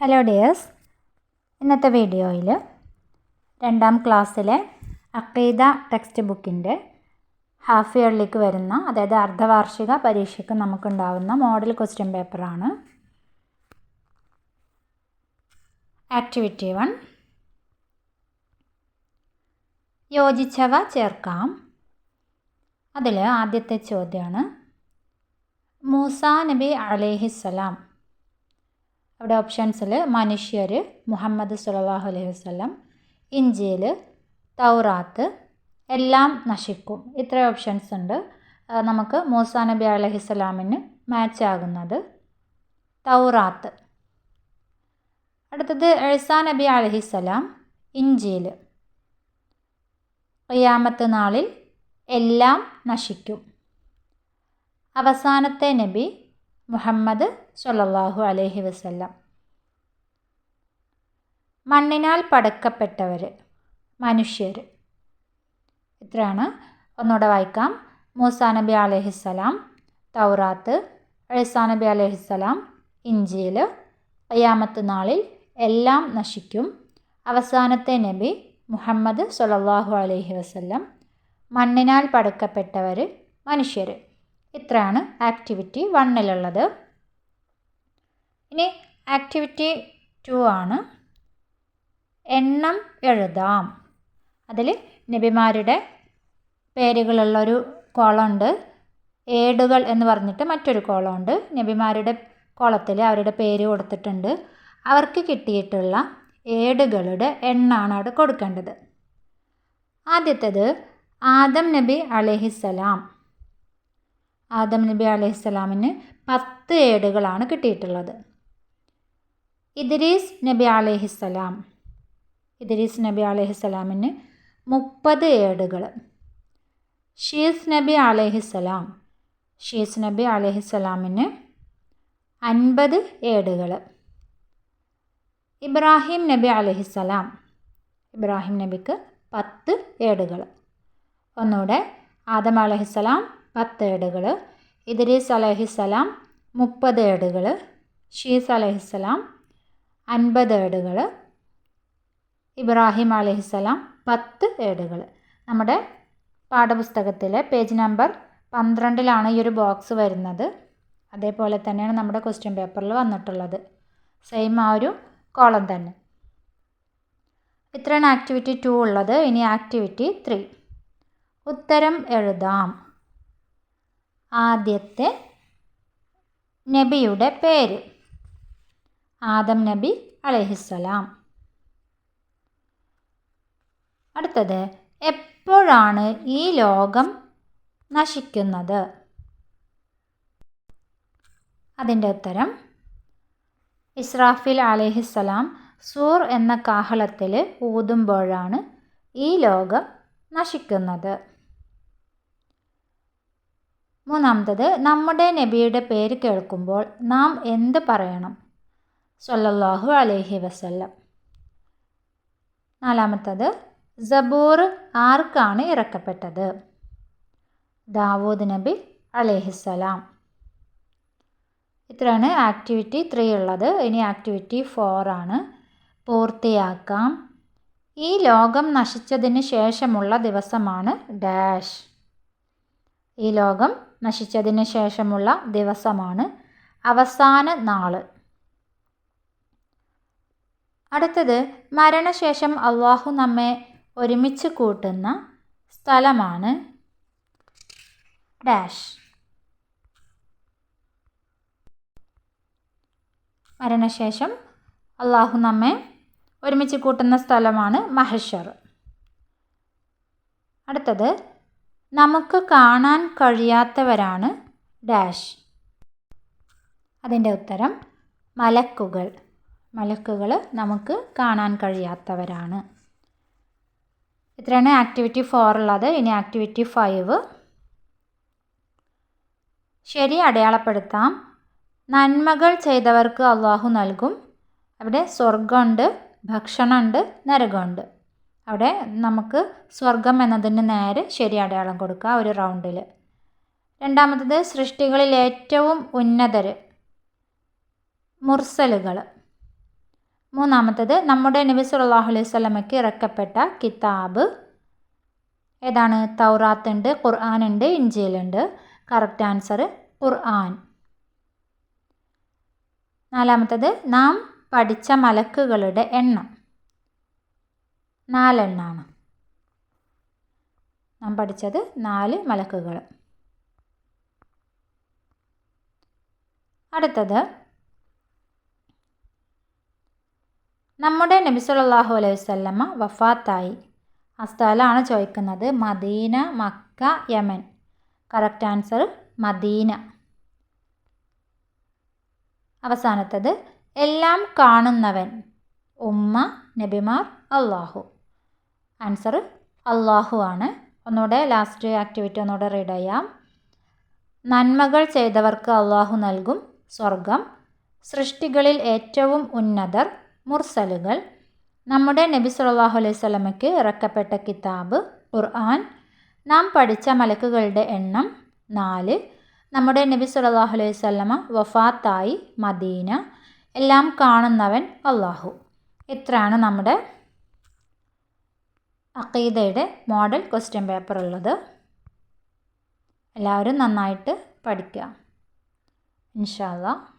Hello dears ഇന്നത്തെ വീഡിയോയിൽ രണ്ടാം ക്ലാസ്സിലെ അക്കീദ ടെക്സ്റ്റ് ബുക്കിന്റെ ഹാഫ് ഇയറിലേക്ക് വരുന്ന അതായത് അർദ്ധവാർഷിക പരീക്ഷയ്ക്ക് നമുക്കുണ്ടാവുന്ന മോഡൽ ക്വസ്റ്റ്യൻ പേപ്പറാണ് ആക്ടിവിറ്റി വൺ യോജിച്ചവ ചേർക്കാം. അതിൽ ആദ്യത്തെ ചോദ്യമാണ് മൂസ നബി അലൈഹിസ്സലാം അവിടെ ഓപ്ഷൻസിൽ മനുഷ്യർ മുഹമ്മദ് സുല്ലാഹു അലൈഹി വസ്ലം ഇഞ്ചിയിൽ തൗറാത്ത് എല്ലാം നശിക്കും. ഇത്ര ഓപ്ഷൻസ് ഉണ്ട്. നമുക്ക് മൂസാ നബി അലഹിസ്സലാമിന് മാച്ച് ആകുന്നത് തൗറാത്ത്. അടുത്തത് എഴ്സാ നബി അലഹിസ്സലാം ഇഞ്ചിയിൽ ഖിയാമത്ത് നാളിൽ എല്ലാം നശിക്കും. അവസാനത്തെ നബി മുഹമ്മദ് സൊല്ലാഹു അലഹി വസല്ലം. മണ്ണിനാൽ പടക്കപ്പെട്ടവർ മനുഷ്യർ. ഇത്രയാണ്. ഒന്നുകൂടെ വായിക്കാം. മൂസാ നബി അലഹിസ്സലാം തൗറാത്ത് എഴുസാ നബി അലഹിസ്സലാം ഇഞ്ചിയിൽ അയ്യാമത്ത് നാളിൽ എല്ലാം നശിക്കും. അവസാനത്തെ നബി മുഹമ്മദ് സൊല്ലാഹു അലഹി വസ്ല്ലം. മണ്ണിനാൽ പടക്കപ്പെട്ടവർ മനുഷ്യർ. ഇത്രയാണ് ആക്ടിവിറ്റി വണ്ണിലുള്ളത് ഇനി ആക്ടിവിറ്റി ടു ആണ്. എണ്ണം എഴുതാം. അതിൽ നബിമാരുടെ പേരുകളുള്ളൊരു കോളമുണ്ട്. ഏടുകൾ എന്ന് പറഞ്ഞിട്ട് മറ്റൊരു കോളമുണ്ട്. നബിമാരുടെ കോളത്തിൽ അവരുടെ പേര് കൊടുത്തിട്ടുണ്ട്. അവർക്ക് കിട്ടിയിട്ടുള്ള ഏടുകളുടെ എണ്ണാണ് അവിടെ കൊടുക്കേണ്ടത്. ആദ്യത്തേത് ആദം നബി അലഹിസലാം ആദം നബി അലൈഹിസ്സലാമിന് പത്ത് ഏടുകളാണ് കിട്ടിയിട്ടുള്ളത്. ഇദ്രീസ് നബി അലൈഹിസ്സലാം ഇദ്രീസ് നബി അലൈഹിസ്സലാമിന് മുപ്പത് ഏടുകൾ. ഷീസ് നബി അലൈഹിസ്സലാം ഷീസ് നബി അലൈഹിസ്സലാമിന് അൻപത് ഏടുകൾ. ഇബ്രാഹിം നബി അലഹിസ്സലാം ഇബ്രാഹിം നബിക്ക് പത്ത് ഏടുകൾ. ഒന്നുകൂടെ ആദം അലൈഹിസ്സലാം പത്ത് ഏടുകൾ ഇദ്രീസ് അലഹിസ്സലാം മുപ്പത് ഏടുകൾ ഷീസ് അലഹിസ്സലാം അൻപത് ഏടുകൾ ഇബ്രാഹിം അലഹിസ്സലാം പത്ത് ഏടുകൾ നമ്മുടെ പാഠപുസ്തകത്തിലെ പേജ് നമ്പർ പന്ത്രണ്ടിലാണ് ഈ ഒരു ബോക്സ് വരുന്നത്. അതേപോലെ തന്നെയാണ് നമ്മുടെ ക്വസ്റ്റ്യൻ പേപ്പറിൽ വന്നിട്ടുള്ളത്. സെയിം ആ ഒരു കോളം തന്നെ. ഇത്രയാണ് ആക്ടിവിറ്റി ടു ഉള്ളത്. ഇനി ആക്ടിവിറ്റി ത്രീ. ഉത്തരം എഴുതാം. ആദ്യത്തെ നബിയുടെ പേര്. ആദം നബി അലഹിസ്സലാം. അടുത്തത് എപ്പോഴാണ് ഈ ലോകം നശിക്കുന്നത്? അതിന്റെ ഉത്തരം ഇസ്രാഫിൽ അലഹിസ്സലാം സൂർ എന്ന കാഹളത്തിൽ ഊതുമ്പോഴാണ് ഈ ലോകം നശിക്കുന്നത്. മൂന്നാമത്തത് നമ്മുടെ നബിയുടെ പേര് കേൾക്കുമ്പോൾ നാം എന്ത് പറയണം? സൊല്ലാഹു അലഹി വസല്ലം. നാലാമത്തത് സബൂർ ആർക്കാണ് ഇറക്കപ്പെട്ടത്? ദാവൂദ് നബി അലൈഹിസ്സലാം ഇത്രയാണ് ആക്ടിവിറ്റി ത്രീ ഉള്ളത്. ഇനി ആക്ടിവിറ്റി ഫോറാണ് പൂർത്തിയാക്കാം. ഈ ലോകം നശിച്ചതിന് ശേഷമുള്ള ദിവസമാണ് ഡാഷ്. ഈ ലോകം നശിച്ചതിന് ശേഷമുള്ള ദിവസമാണ് അവസാന നാൾ അടുത്തത് മരണശേഷം അള്ളാഹു നമ്മെ ഒരുമിച്ച് കൂട്ടുന്ന സ്ഥലമാണ് ഡാഷ്. മരണശേഷം അള്ളാഹു നമ്മെ ഒരുമിച്ച് കൂട്ടുന്ന സ്ഥലമാണ് മഹഷർ. അടുത്തത് നമുക്ക് കാണാൻ കഴിയാത്തവരാണ് ഡാഷ്. അതിന്റെ ഉത്തരം മലക്കുകൾ. മലക്കുകൾ നമുക്ക് കാണാൻ കഴിയാത്തവരാണ്. ഇത്രയാണ് ആക്ടിവിറ്റി ഫോർ ഉള്ളത്. ഇനി ആക്ടിവിറ്റി ഫൈവ് ശരി അടയാളപ്പെടുത്താം. നന്മകൾ ചെയ്തവർക്ക് അള്ളാഹു നൽകും. അവിടെ സ്വർഗമുണ്ട് ഭക്ഷണമുണ്ട് നരകമുണ്ട്. അവിടെ നമുക്ക് സ്വർഗം എന്നതിന് നേരെ ശരി അടയാളം കൊടുക്കുക ഒരു റൗണ്ടിൽ രണ്ടാമത്തത് സൃഷ്ടികളിൽ ഏറ്റവും ഉന്നതർ മുർസലുകൾ മൂന്നാമത്തത് നമ്മുടെ നബി സല്ലല്ലാഹു അലൈഹി സ്വലമയ്ക്ക് ഇറക്കപ്പെട്ട കിതാബ്. ഏതാണ്? തൗറാത്ത് ഉണ്ട് ഖുർആൻ ഉണ്ട് ഇഞ്ചിയിലുണ്ട് കറക്റ്റ് ആൻസർ ഖുർആൻ. നാലാമത്തത് നാം പഠിച്ച മലക്കുകളുടെ എണ്ണം. നാലെണ്ണാണ്. നാം പഠിച്ചത് നാല് മലക്കുകൾ. അടുത്തത് നമ്മുടെ നബി സല്ലല്ലാഹു അലൈഹി വസല്ലമ വഫാത്തായി. ആ സ്ഥലമാണ് ചോദിക്കുന്നത് Medina Mecca Yemen. Correct answer Medina. അവസാനത്തത് എല്ലാം കാണുന്നവൻ ഉമ്മ നബിമാർ അള്ളാഹു ആൻസർ അള്ളാഹു ആണ്. ഒന്നുകൂടെ ലാസ്റ്റ് ആക്ടിവിറ്റി ഒന്നുകൂടെ റീഡ് ചെയ്യാം. നന്മകൾ ചെയ്തവർക്ക് അള്ളാഹു നൽകും സ്വർഗം സൃഷ്ടികളിൽ ഏറ്റവും ഉന്നതർ മുർസലുകൾ. നമ്മുടെ നബി സുല്ലാഹു അലൈഹി സ്വലമയ്ക്ക് ഇറക്കപ്പെട്ട കിതാബ് ഖുർആൻ. നാം പഠിച്ച മലക്കുകളുടെ എണ്ണം നാല്. നമ്മുടെ നബി സുല്ലാഹു അലൈഹി വസല്ലമ വഫാത്തായി മദീന. എല്ലാം കാണുന്നവൻ അള്ളാഹു. ഇത്രയാണ് നമ്മുടെ അഖീദയുടെ മോഡൽ ക്വസ്റ്റ്യൻ പേപ്പർ ഉള്ളത്. എല്ലാവരും നന്നായിട്ട് പഠിക്കുക. ഇൻഷാല്ല